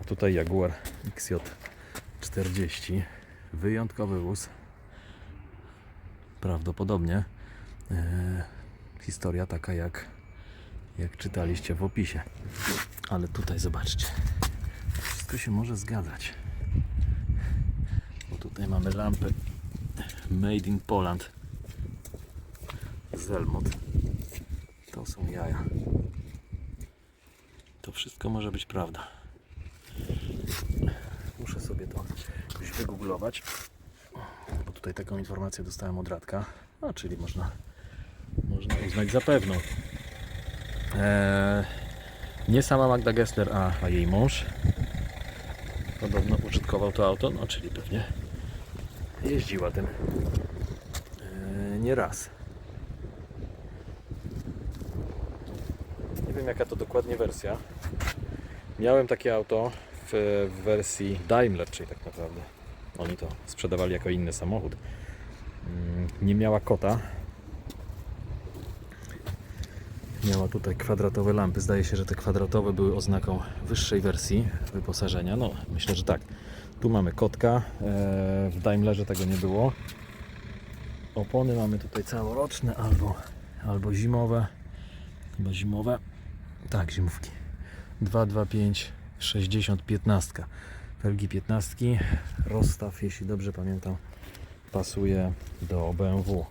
A tutaj Jaguar XJ40. Wyjątkowy wóz. Prawdopodobnie e, historia taka jak, jak czytaliście w opisie. Ale tutaj zobaczcie. Wszystko się może zgadzać. Bo tutaj mamy lampy Made in Poland. Zelmot. To są jaja. To wszystko może być prawda. Muszę sobie to jakoś Bo tutaj taką informację dostałem od Radka. A, czyli można, można uznać za pewną. Eee, nie sama Magda Gessler, a, a jej mąż. Podobno użytkował to auto, no czyli pewnie jeździła tym eee, nie raz. Nie wiem jaka to dokładnie wersja. Miałem takie auto w, w wersji Daimler, czyli tak naprawdę oni to sprzedawali jako inny samochód. Mm, Nie miała kota. Miała tutaj kwadratowe lampy. Zdaje się, że te kwadratowe były oznaką wyższej wersji wyposażenia. No, myślę, że tak. Tu mamy kotka. e, W Daimlerze tego nie było. Opony mamy tutaj całoroczne albo, albo zimowe. Chyba zimowe. Tak, zimówki. 225 60 15. Felgi 15. Rozstaw, jeśli dobrze pamiętam, pasuje do BMW.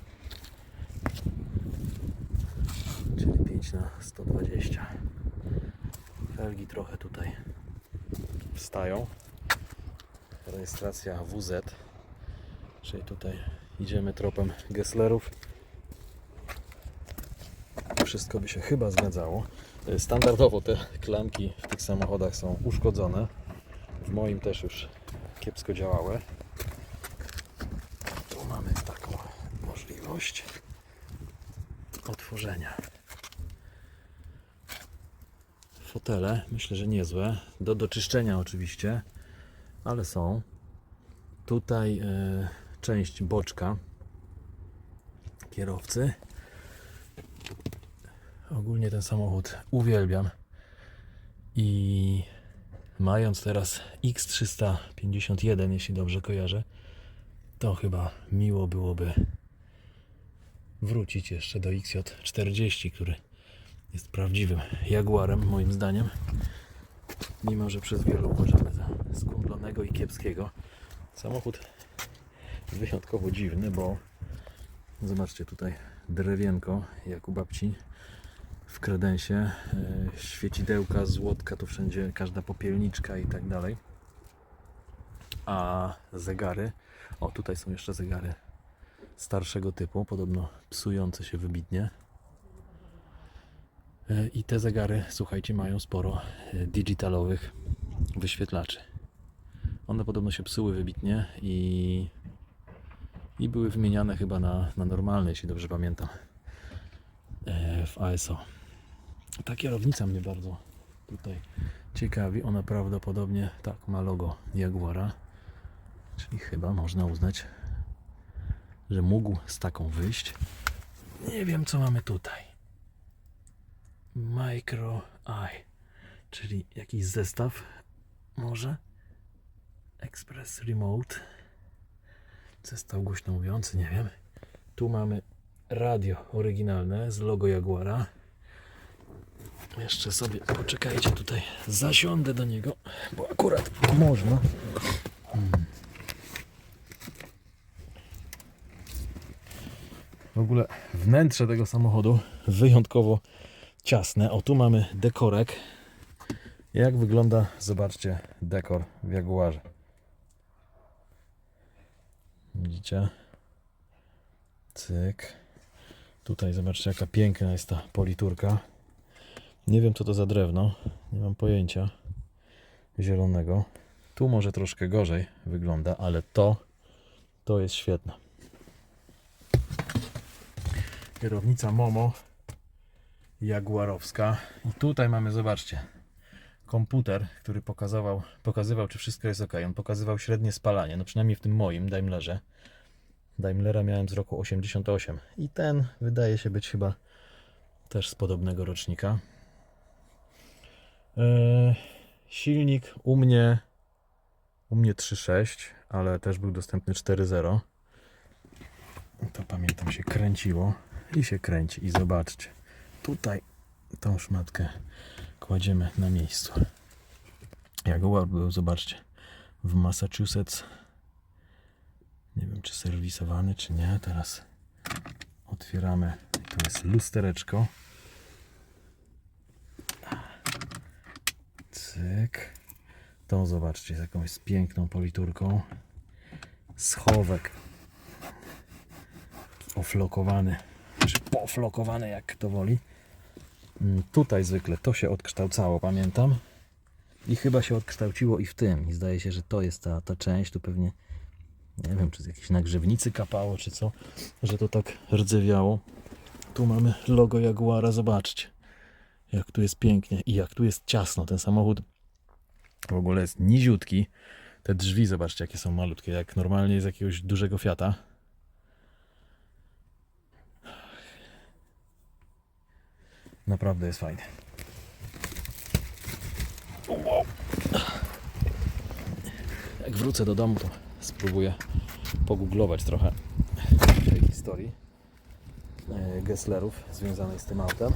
Czyli 5 na 120. Felgi trochę tutaj wstają. Rejestracja WZ. Czyli tutaj idziemy tropem Gesslerów. Wszystko by się chyba zgadzało. Standardowo te klamki w tych samochodach są uszkodzone. W moim też już kiepsko działały. Tu mamy taką możliwość otworzenia. Fotele myślę, że niezłe. Do doczyszczenia oczywiście, ale są. Tutaj e, część boczka kierowcy. Ogólnie ten samochód uwielbiam. I mając teraz X351, jeśli dobrze kojarzę, to chyba miło byłoby wrócić jeszcze do XJ40, który jest prawdziwym Jaguarem, moim zdaniem. Mimo, że przez wielu uważany za skundlonego i kiepskiego. Samochód wyjątkowo dziwny, bo zobaczcie tutaj drewienko, jak u babci w kredensie, e, świecidełka, złotka, tu wszędzie każda popielniczka i tak dalej. A zegary, o tutaj są jeszcze zegary starszego typu, podobno psujące się wybitnie. E, I te zegary, słuchajcie, mają sporo e, digitalowych wyświetlaczy. One podobno się psuły wybitnie i, i były wymieniane chyba na, na normalne, jeśli dobrze pamiętam, w ASO. Ta kierownica mnie bardzo tutaj ciekawi. Ona prawdopodobnie tak ma logo Jaguara, czyli chyba można uznać, że mógł z taką wyjść. Nie wiem, co mamy tutaj. Micro Eye, czyli jakiś zestaw, może Express Remote, zestaw głośno mówiący, nie wiem. Tu mamy radio oryginalne z logo Jaguara. Jeszcze sobie poczekajcie tutaj, zasiądę do niego, bo akurat można. W ogóle wnętrze tego samochodu wyjątkowo ciasne. O, tu mamy dekorek. Jak wygląda, zobaczcie, dekor w Jaguarze. Widzicie? Cyk. Tutaj zobaczcie, jaka piękna jest ta politurka. Nie wiem, co to za drewno. Nie mam pojęcia. Zielonego. Tu może troszkę gorzej wygląda, ale to, to jest świetne. Kierownica Momo Jaguarowska. I tutaj mamy, zobaczcie, komputer, który pokazywał, pokazywał, czy wszystko jest ok. On pokazywał średnie spalanie, no przynajmniej w tym moim Daimlerze. Daimlera miałem z roku 88 i ten wydaje się być chyba też z podobnego rocznika. Eee, Silnik u mnie u mnie 3.6, ale też był dostępny 4.0. To pamiętam się kręciło i się kręci i zobaczcie. Tutaj tą szmatkę kładziemy na miejscu. Jaguar był, zobaczcie, w Massachusetts. Nie wiem, czy serwisowany, czy nie. Teraz otwieramy. Tu jest lustereczko. Cyk. To zobaczcie, z jakąś piękną politurką. Schowek. Oflokowany, czy poflokowany, jak kto woli. Mm, Tutaj zwykle to się odkształcało, pamiętam. I chyba się odkształciło i w tym. I zdaje się, że to jest ta, ta część. Tu pewnie, nie wiem, czy z jakiejś nagrzewnicy kapało, czy co, że to tak rdzewiało. Tu mamy logo Jaguara, zobaczcie. Jak tu jest pięknie i jak tu jest ciasno. Ten samochód w ogóle jest niziutki. Te drzwi, zobaczcie, jakie są malutkie, jak normalnie z jakiegoś dużego Fiata. Naprawdę jest fajny. Wow. Jak wrócę do domu, to spróbuję pogooglować trochę tej historii e, Gesslerów związanej z tym autem,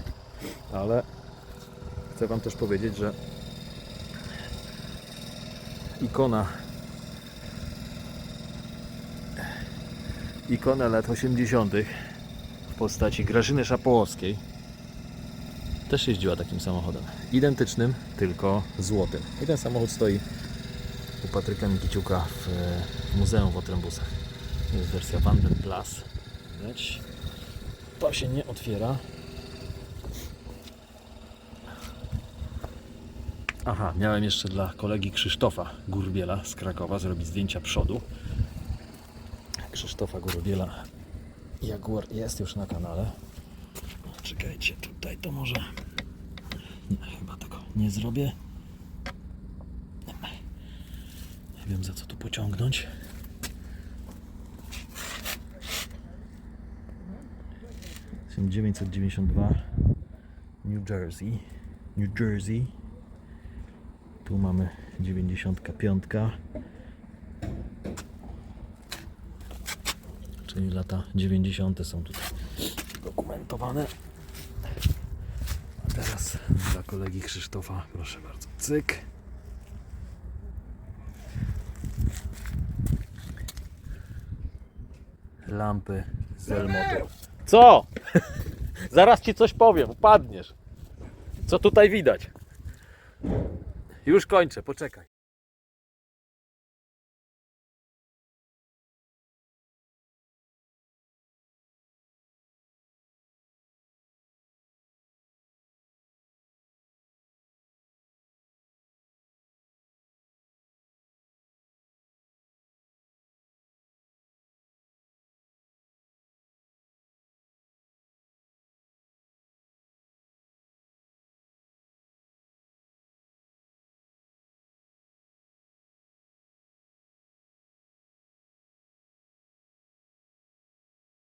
ale chcę Wam też powiedzieć, że ikona ikona lat 80. w postaci Grażyny Szapołowskiej też jeździła takim samochodem. Identycznym, tylko złotym. I ten samochód stoi u Patryka Mikiciuka w, w muzeum w Otrębusach. Jest wersja Vanden Plus. To się nie otwiera. Aha, miałem jeszcze dla kolegi Krzysztofa Gurbiela z Krakowa zrobić zdjęcia przodu. Krzysztofa Gurbiela Jaguar jest już na kanale. Czekajcie, tutaj to może. Nie, chyba tego nie zrobię. Nie wiem za co tu pociągnąć. Są 992 New Jersey. New Jersey. Tu mamy 95. Czyli lata 90. są tutaj dokumentowane. A teraz dla kolegi Krzysztofa, proszę bardzo, cyk. Lampy z. Co? Zaraz ci coś powiem, upadniesz. Co tutaj widać? Już kończę, poczekaj.